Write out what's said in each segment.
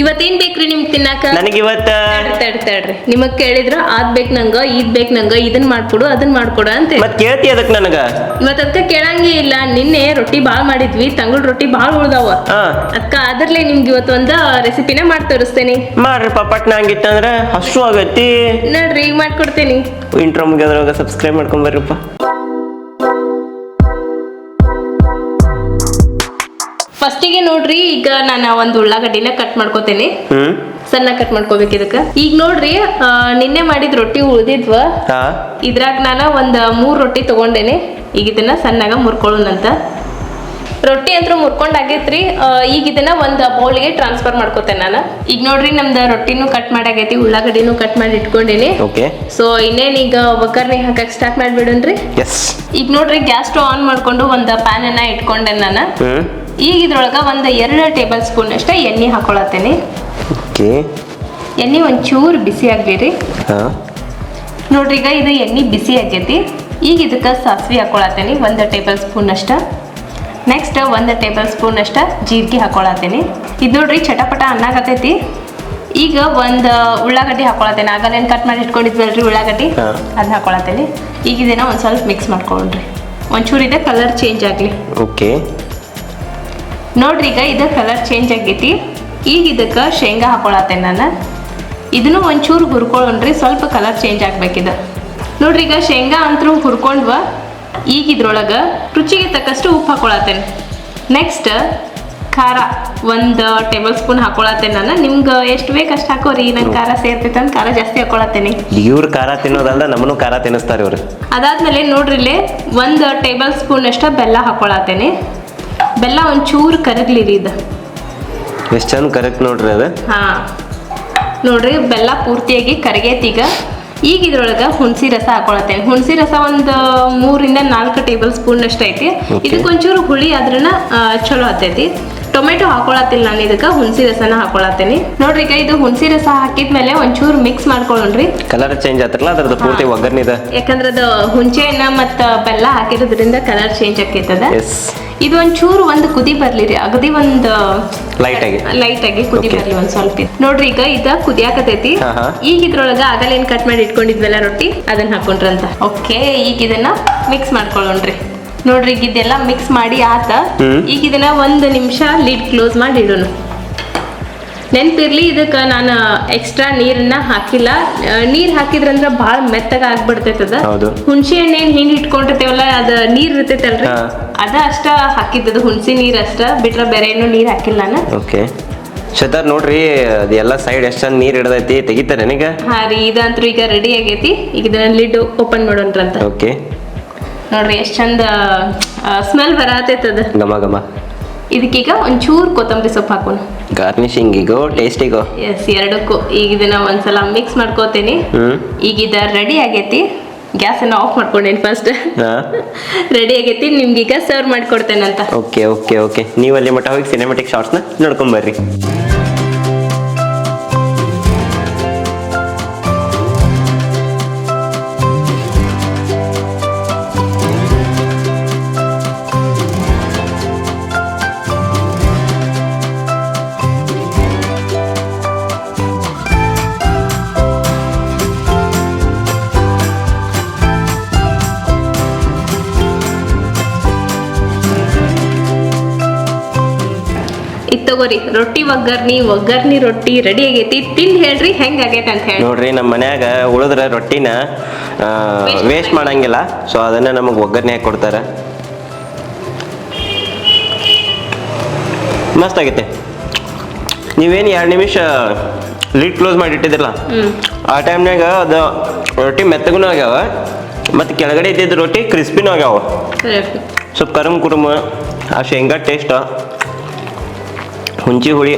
ಇವತ್ತೇನ್ ಬೇಕ್ರಿ ನಿಮ್ಗ್ ತಿನ್ನಾಕ? ನನಗೆ ಇವತ್ತ ತಡ್ರಿ ನಿಮಗ್ ಕೇಳಿದ್ರ ಅದ್ ಬೇಕ್ ನಂಗ ಇದ್ ಬೇಕ್ ನಂಗ ಇದನ್ ಮಾಡ್ಕೊಡು ಅದನ್ ಮಾಡ್ಕೊಡು ಅಂತ ಮತ್ ಕೇಳ್ತಿ ಅದಕ್ ನನಗ? ಇವತ್ ಅದ್ಕ ಕೇಳಂಗೇ ಇಲ್ಲ. ನಿನ್ನೆ ರೊಟ್ಟಿ ಬಾಳ್ ಮಾಡಿದ್ವಿ ತಂಗುಳ್ ರೊಟ್ಟಿ ಬಾಳ್ ಉಳ್ದಾವ. ಹಾ. ಅದ್ಕ ಅದ್ರಲ್ಲೇ ನಿಮ್ಗೆ ಇವತ್ ಒಂದ ರೆಸಿಪಿನ ಮಾಡಿ ತೋರಿಸ್ತೇನೆ. ಮಾಡ್ರಿ ಪಪ್ಪಟ್ ನಂಗಿತ್ತಂದ್ರ ಹಸು ಆಗತ್ತಿ ನೋಡ್ರಿ ಈಗ ಮಾಡ್ಕೊಡ್ತೇನಿ. ಇಂಟ್ರೋ ಮುಗಿಯೋದ್ರಾಗ ಸಬ್ಸ್ಕ್ರೈಬ್ ಮಾಡ್ಕೊಂಡ್ ಬರ್ರಿಪ್ಪ. ಫಸ್ಟಿಗೆ ನೋಡ್ರಿ ಈಗ ನಾನು ಒಂದು ಉಳ್ಳಾಗಡ್ಡಿನ ಕಟ್ ಮಾಡ್ಕೋತೇನೆ. ಸಣ್ಣ ಕಟ್ ಮಾಡ್ಕೋಬೇಕು ಇದಕ್ಕ. ಈಗ ನೋಡ್ರಿ ನಿನ್ನೆ ಮಾಡಿದ ರೊಟ್ಟಿ ಉಳಿದಿದ್ವ. ಇದ್ರಾಗ ನಾನು ಒಂದ್ ಮೂರ್ ರೊಟ್ಟಿ ತಗೊಂಡೇನೆ. ಈಗ ಇದನ್ನ ಸಣ್ಣಗ ಮುರ್ಕೊಳ್ಳೋಣಂತ. ರೊಟ್ಟಿ ಅಂತೂ ಮುರ್ಕೊಂಡ್ ಆಗೇತ್ರಿ. ಆ, ಈಗ ಇದನ್ನ ಒಂದ್ ಬೌಲ್ಗೆ ಟ್ರಾನ್ಸ್ಫರ್ ಮಾಡ್ಕೋತೇನೆ ನಾನು. ಈಗ ನೋಡ್ರಿ ನಮ್ದ ರೊಟ್ಟಿನೂ ಕಟ್ ಮಾಡಾಗೈತಿ ಉಳ್ಳಾಗಡ್ಡಿನೂ ಕಟ್ ಮಾಡಿ ಇಟ್ಕೊಂಡೇನಿ. ಸೊ ಇನ್ನೇನ್ ಈಗ ಒಗ್ಗರಣೆ ಹಾಕಕ್ ಸ್ಟಾರ್ಟ್ ಮಾಡ್ಬಿಡನ್ರಿ ಈಗ ನೋಡ್ರಿ ಗ್ಯಾಸ್ ಸ್ಟವ್ ಆನ್ ಮಾಡ್ಕೊಂಡು ಒಂದ್ ಪ್ಯಾನ್ ಅನ್ನ ಇಟ್ಕೊಂಡೆ ನಾನು. ಈಗ ಇದ್ರೊಳಗೆ ಒಂದು ಎರಡು ಟೇಬಲ್ ಸ್ಪೂನ್ ಅಷ್ಟ ಎಣ್ಣೆ ಹಾಕೊಳತ್ತೇನೆ. ಓಕೆ. ಎಣ್ಣೆ ಒಂಚೂರು ಬಿಸಿ ಆಗಲಿ ರೀ ಹಾ. ನೋಡ್ರಿ ಈಗ ಇದು ಎಣ್ಣೆ ಬಿಸಿ ಆಗೈತಿ ಈಗ ಇದಕ್ಕೆ ಸಾಸಿವೆ ಹಾಕೊಳತ್ತೇನೆ ಒಂದು ಟೇಬಲ್ ಸ್ಪೂನ್ ಅಷ್ಟ. ನೆಕ್ಸ್ಟ್ ಒಂದು ಟೇಬಲ್ ಸ್ಪೂನ್ ಅಷ್ಟ ಜೀರಿಗೆ ಹಾಕೊಳತ್ತೇನೆ. ಇದು ನೋಡ್ರಿ ಚಟಪಟ ಅನ್ನಾಗತೈತಿ ಈಗ ಒಂದು ಉಳ್ಳಾಗಡ್ಡಿ ಹಾಕೊಳತ್ತೇನೆ. ಆಗಲೇನು ಕಟ್ ಮಾಡಿ ಇಟ್ಕೊಂಡಿದ್ವಲ್ರಿ ಉಳ್ಳಾಗಡ್ಡಿ. ಅದನ್ನ ಹಾಕೊಳತ್ತೇನೆ. ಈಗ ಇದನ್ನ ಒಂದು ಸ್ವಲ್ಪ ಮಿಕ್ಸ್ ಮಾಡ್ಕೊಂಡ್ರಿ. ಒಂಚೂರು ಇದೆ ಕಲರ್ ಚೇಂಜ್ ಆಗಲಿ. ಓಕೆ. ನೋಡ್ರಿ ಈಗ ಇದು ಕಲರ್ ಚೇಂಜ್ ಆಗೈತಿ. ಈಗ ಇದಕ್ಕೆ ಶೇಂಗಾ ಹಾಕೊಳತ್ತೇನೆ ನಾನು. ಇದನ್ನು ಒಂಚೂರು ಹುರ್ಕೊಳ್ಳೋಣ್ರಿ ಸ್ವಲ್ಪ ಕಲರ್ ಚೇಂಜ್ ಆಗ್ಬೇಕಿದೆ ನೋಡ್ರಿ ಈಗ ಶೇಂಗಾ ಅಂತೂ ಹುರ್ಕೊಂಡ್ವ. ಈಗ ಇದ್ರೊಳಗೆ ರುಚಿಗೆ ತಕ್ಕಷ್ಟು ಉಪ್ಪು ಹಾಕೊಳತ್ತೇನೆ. ನೆಕ್ಸ್ಟ್ ಖಾರ ಒಂದು ಟೇಬಲ್ ಸ್ಪೂನ್ ಹಾಕೊಳತ್ತೇನೆ ನಾನು. ನಿಮ್ಗೆ ಎಷ್ಟು ಬೇಕು ಅಷ್ಟು ಹಾಕೋರಿ ನಂಗೆ ಖಾರ ಸೇರ್ತೈತೆ ಅಂತ ಖಾರ ಜಾಸ್ತಿ ಹಾಕೊಳತ್ತೇನೆ. ಇವ್ರು ಖಾರ ತಿನ್ನೋದಲ್ಲ ನಮ್ಮನ್ನು ಖಾರ ತಿನ್ನಿಸ್ತಾರೆ ಇವರು. ಅದಾದ್ಮೇಲೆ ನೋಡ್ರಿ ಇಲ್ಲಿ ಒಂದು ಟೇಬಲ್ ಸ್ಪೂನ್ ಅಷ್ಟು ಬೆಲ್ಲ ಹಾಕೊಳತ್ತೇನೆ. ಬೆಲ್ಲ ಒಂಚೂರು ಕರಗ್ಲಿರಿ ಇದು. ಎಷ್ಟು ಚಂದ ನೋಡ್ರಿ ಅದು? ಹಾ. ನೋಡ್ರಿ ಬೆಲ್ಲ ಪೂರ್ತಿಯಾಗಿ ಕರಗೇತಿ ಈಗ. ಈಗ ಇದ್ರೊಳಗೆ ಹುಣಸಿ ರಸ ಹಾಕೊಳತ್ತೆ ಹುಣಸಿ ರಸ ಒಂದು ಮೂರಿಂದ ನಾಲ್ಕು ಟೇಬಲ್ ಸ್ಪೂನ್ ಅಷ್ಟು ಐತಿ. ಇದಕ್ಕೊಂಚೂರು ಇದಕ್ಕೆ ಒಂಚೂರು ಹುಳಿ ಆದ್ರನ ಚಲೋ ಆತೈತಿ. ಟೊಮೆಟೊ ಹಾಕೊಳತ್ತಿಲ್ಲ ನಾನು ಇದಕ್ಕೆ ಹುಣಸಿ ರಸನ ಹಾಕೊಳತ್ತೇನೆ. ನೋಡ್ರಿ ಈಗ ಇದು ಹುಣಸಿ ರಸ ಹಾಕಿದ್ಮೇಲೆ ಒಂಚೂರು ಮಿಕ್ಸ್ ಮಾಡ್ಕೊಳ್ಳೋಣ್ರಿ. ಕಲರ್ ಚೇಂಜ್ ಆತಲ್ಲ ಅದ್ರದ್ದು ಪೂರ್ತಿ ಒಗ್ಗರ್ನಿದ? ಯಾಕಂದ್ರೆ ಅದು ಹುಣಸೆ ಹಣ್ಣ ಮತ್ತು ಬೆಲ್ಲ ಹಾಕಿರೋದ್ರಿಂದ ಕಲರ್ ಚೇಂಜ್ ಆಕೈತದ. ಇದು ಒಂಚೂರು ಒಂದು ಕುದಿ ಬರ್ಲಿ ರೀ. ಅಗದಿ ಒಂದು ಲೈಟ್ ಆಗಿ ಲೈಟ್ ಆಗಿ ಕುದಿ. ಬರ್ಲಿ ಒಂದ್ ಸ್ವಲ್ಪ. ನೋಡ್ರಿ ಈಗ ಇದ ಕುದಿಯಾಕತೈತಿ. ಈಗ ಇದ್ರೊಳಗ ಆಗಲೇ ಏನ್ ಕಟ್ ಮಾಡಿ ಇಟ್ಕೊಂಡಿದ್ವಲ್ಲ ರೊಟ್ಟಿ? ಅದನ್ನ ಹಾಕೊಂಡ್ರಂತ. ಓಕೆ ಈಗ ಇದನ್ನ ಮಿಕ್ಸ್ ಮಾಡ್ಕೊಳ್ಳೋಣ್ರಿ ನೋಡ್ರಿ ಈಗ ಇದೆಲ್ಲ ಮಿಕ್ಸ್ ಮಾಡಿ ಆತ. ಈಗ ಇದನ್ನ ಒಂದ್ ನಿಮಿಷ ಲಿಡ್ ಕ್ಲೋಸ್ ಮಾಡಿ ಇಡೋಣ. ನೆನ್ಪಿರ್ಲಿ ಇದಕ್ಕೆ ನಾನು ಎಕ್ಸ್ಟ್ರಾ ನೀರನ್ನ ಹಾಕಿಲ್ಲ. ನೀರು ಹಾಕಿದ್ರಂದ್ರ ಭಾಳ ಮೆತ್ತಗ ಆಗ್ಬಿಡ್ತೈತದ. ಹುಣಸೆ ಹಣ್ಣು ಏನ್ ಹಿಂಡಿ ಇಟ್ಕೊಂಡಿರ್ತೇವಲ್ಲ ಅದ ನೀರ್ ಇರ್ತೈತಲ್ರಿ. ಅದ ಅಷ್ಟ ಹಾಕಿದ್ದದು ಹುಣಸಿ ನೀರ್ ಅಷ್ಟ. ಬಿಟ್ರ ಬೇರೆ ಏನು ನೀರ್ ಹಾಕಿಲ್ಲ ನಾನು. ಓಕೆ. ಶತರ್ ನೋಡ್ರಿ ಅದೆಲ್ಲ ಸೈಡ್ ಎಷ್ಟು ಚಂದ ನೀರ್ ಹಿಡ್ದೈತಿ ತೆಗಿತಾರೆ ನನಗ? ಹಾ ರೀ ಇದಂತೂ ಈಗ ರೆಡಿ ಆಗೈತಿ. ಈಗ ಇದನ್ನ ಲಿಡ್ ಓಪನ್ ಮಾಡೋಣ್ರಂತ ಓಕೆ. ನೋಡ್ರಿ ಎಷ್ಟ್ ಚಂದ ಸ್ಮೆಲ್ ಬರತೈತದ. ಗಮ ಗಮ ಇದಕ್ಕೀಗ ಒಂಚೂರು ಕೊತ್ತಂಬರಿ ಸೊಪ್ಪು ಹಾಕೋಣ. ಗಾರ್ನಿಶಿಂಗಿಗೋ ಟೇಸ್ಟಿಗೋ? ಎಸ್ ಎರಡಕ್ಕೂ. ಈಗ ಇದನ್ನ ಒಂದ್ಸಲ ಮಿಕ್ಸ್ ಮಾಡ್ಕೋತೀನಿ. ಈಗ ಇದ ರೆಡಿ ಆಗೈತಿ. ಗ್ಯಾಸನ್ನ ಆಫ್ ಮಾಡ್ಕೊಂಡೇನಿ ಫಸ್ಟ್ ರೆಡಿ ಆಗೈತಿ ಈಗ ಸರ್ವ್ ಮಾಡ್ಕೊಡ್ತೇನಂತ. ಓಕೆ ಓಕೆ ಓಕೆ ನೀವು ಅಲ್ಲಿ ಮಟ್ಟ ಹೋಗಿ ಸಿನಿಮಾಟಿಕ್ ಶಾರ್ಟ್ಸ್ನ ನೋಡ್ಕೊಂಬರ್ರಿ ತಗೋರಿ ರೊಟ್ಟಿ ಒಗ್ಗರ್ನಿ ಒಗ್ಗರ್ನಿ ರೊಟ್ಟಿ ರೆಡಿ ಆಗೈತಿ ತಿಂದ್ ಹೇಳ್ರಿ ಹೆಂಗ್ ಆಗೈತೆ ಅಂತ ಹೇಳಿ. ನೋಡ್ರಿ ನಮ್ಮ ಮನ್ಯಾಗ ಉಳಿದ್ರ ರೊಟ್ಟಿನ ವೇಸ್ಟ್ ಮಾಡಂಗಿಲ್ಲ ಸೊ ಅದನ್ನ ನಮಗೆ ಒಗ್ಗರ್ನಿ ಹಾಕಿ ಕೊಡ್ತಾರೆ. ಮಸ್ತ್ ಆಗೈತೆ. ನೀವೇನು ಎರಡು ನಿಮಿಷ ಲಿಡ್ ಕ್ಲೋಸ್ ಮಾಡಿ ಇಟ್ಟಿದ್ರಲ್ಲ? ಆ ಟೈಮ್ನಾಗ ಅದು ರೊಟ್ಟಿ ಮೆತ್ತಗೂ ಆಗ್ಯಾವ ಮತ್ತು ಕೆಳಗಡೆ ಇದ್ದಿದ್ದು ರೊಟ್ಟಿ ಕ್ರಿಸ್ಪಿನೂ ಆಗ್ಯಾವ. ಸ್ವಲ್ಪ ಕರುಮ್ ಕುರುಮ ಆ ಶೇಂಗಾ ಟೇಸ್ಟ್ ಹುಂಚಿ ಹುಳಿ.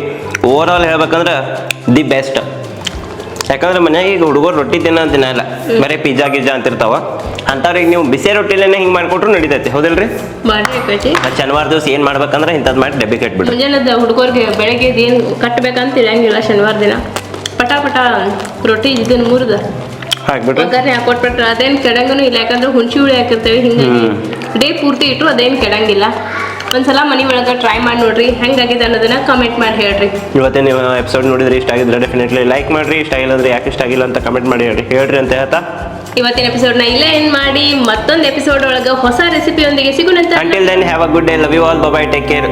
ಓವರ್ ಆಲ್ ಹೇಳ್ಬೇಕಂದ್ರೆ ದಿ ಬೆಸ್ಟ್ ಯಾಕಂದ್ರೆ ಮನ್ಯಾಗ ಈಗ ಹುಡುಗರು ರೊಟ್ಟಿ ತಿನ್ನ ತಿನ್ನಲ್ಲ ಬರೀ ಪಿಜ್ಜಾ ಗಿಜ್ಜಾ ಅಂತಿರ್ತಾವ. ಅಂಥವ್ರಿಗೆ ನೀವು ಬಿಸಿ ರೊಟ್ಟಿಲೇನೆ ಹಿಂಗೆ ಮಾಡಿಕೊಟ್ರು ನಡೀತೈತಿ ಹೌದಿಲ್ರಿ? ಶನಿವಾರ ದಿವಸ ಏನು ಮಾಡ್ಬೇಕಂದ್ರೆ ಇಂಥದ್ದು ಮಾಡಿ ಡಬ್ಬಿ ಕಟ್ಬಿಡ್ರಿ ಮುಂಜಾನೆದ ಹುಡುಗರಿಗೆ ಬೆಳಗ್ಗೆ ಏನು ಕಟ್ಟಬೇಕಂತ ಇರಂಗಿಲ್ಲ ಶನಿವಾರ ದಿನ. ಪಟ ಪಟ ರೊಟ್ಟಿ ಇದನ್ನ ಮುರಿದ ಹಾಕ್ಬಿಟ್ರೆ ಒಗ್ಗರಣೆ ಹಾಕೊಟ್ಬಿಟ್ರೆ ಅದೇನ್ ಕೆಡಂಗನು ಇಲ್ಲ ಯಾಕಂದ್ರೆ ಹುಣಸಿ ಹುಳಿ ಹಾಕಿರ್ತೇವೆ ಹಿಂಗೆ. ಡೇ ಪೂರ್ತಿ ಇಟ್ಟರು ಅದೇನ್ ಕೆಡಂಗಿಲ್ಲ. ಒಂದ್ಸಲ ಮನೆ ಒಳಗೆ ಟ್ರೈ ಮಾಡಿ ನೋಡ್ರಿ. ಹೆಂಗಾಗಿದೆ ಅನ್ನೋದನ್ನ ಕಮೆಂಟ್ ಮಾಡಿ ಹೇಳ್ರಿ. ಇವತ್ತೇ ನೀವು ಎಪಿಸೋಡ್ ನೋಡಿದ್ರೆ ಇಷ್ಟ ಆಗಿದ್ರೆ ಡೆಫಿನೆಟ್ಲಿ ಲೈಕ್ ಮಾಡ್ರಿ. ಇಷ್ಟ ಆಗಿಲ್ಲ ಅಂದ್ರೆ ಯಾಕೆ ಇಷ್ಟ ಆಗಿಲ್ಲ ಅಂತ ಕಮೆಂಟ್ ಮಾಡಿ ಹೇಳ್ರಿ. ಹೇಳ್ರಿ ಅಂತ ಹೇಳ್ತಾ. ಇವತ್ತಿನ ಎಪಿಸೋಡ್ನ ಇಲ್ಲೇ ಏನ್ ಮಾಡಿ. ಮತ್ತೊಂದು ಎಪಿಸೋಡ್ ಒಳಗೆ ಹೊಸ ರೆಸಿಪಿಯೊಂದಿಗೆ ಸಿಗೋಣಂತ until then have a good day love you all bye take care